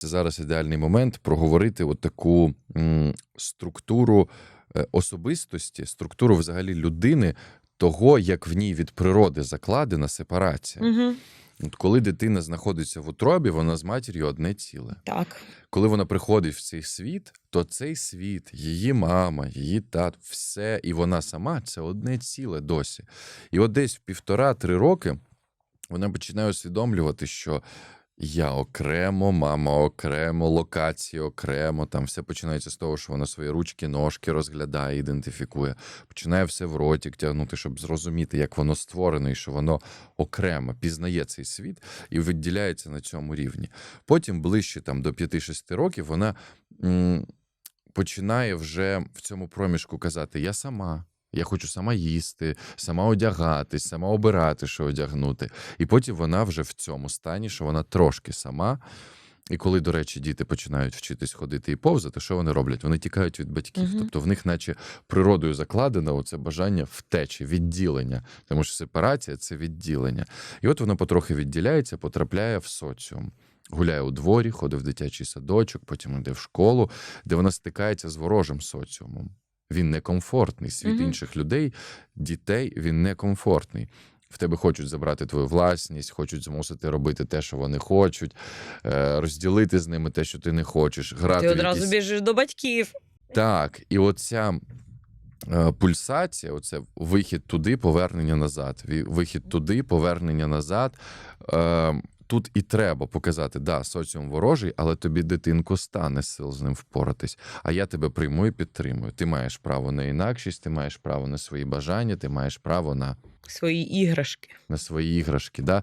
Це зараз ідеальний момент проговорити от таку м, структуру е, особистості, структуру взагалі людини, того, як в ній від природи закладена сепарація. Угу. От коли дитина знаходиться в утробі, вона з матір'ю одне ціле. Так. Коли вона приходить в цей світ, то цей світ, її мама, її тат, все, і вона сама це одне ціле досі. І от десь в півтора-три роки вона починає усвідомлювати, що я окремо, мама окремо, локації окремо. Там все починається з того, що вона свої ручки, ножки розглядає, ідентифікує. Починає все в ротик тягнути, щоб зрозуміти, як воно створено, і що воно окремо пізнає цей світ і виділяється на цьому рівні. Потім, ближче там до 5-6 років, вона м, починає вже в цьому проміжку казати: Я сама. Я хочу сама їсти, сама одягатись, сама обирати, що одягнути. І потім вона вже в цьому стані, що вона трошки сама. І коли, до речі, діти починають вчитись ходити і повзати, що вони роблять? Вони тікають від батьків. Мгм. Тобто в них, наче природою закладено оце бажання втечі, відділення. Тому що сепарація це відділення. І от воно потрохи відділяється, потрапляє в соціум. Гуляє у дворі, ходить в дитячий садочок, потім йде в школу, де вона стикається з ворожим соціумом. Він некомфортний. Світ Мгм. інших людей, дітей, він некомфортний. В тебе хочуть забрати твою власність, хочуть змусити робити те, що вони хочуть, е, розділити з ними те, що ти не хочеш, грати Ти одразу якісь... біжиш до батьків. Так, і оця е, пульсація, оце вихід туди, повернення назад. Вихід туди, повернення назад. Тут і треба показати, да, соціум ворожий, але тобі дитинку стане сил з ним впоратись. А я тебе прийму і підтримую. Ти маєш право на інакшість, ти маєш право на свої бажання, ти маєш право на, Свої іграшки. на свої іграшки. Да?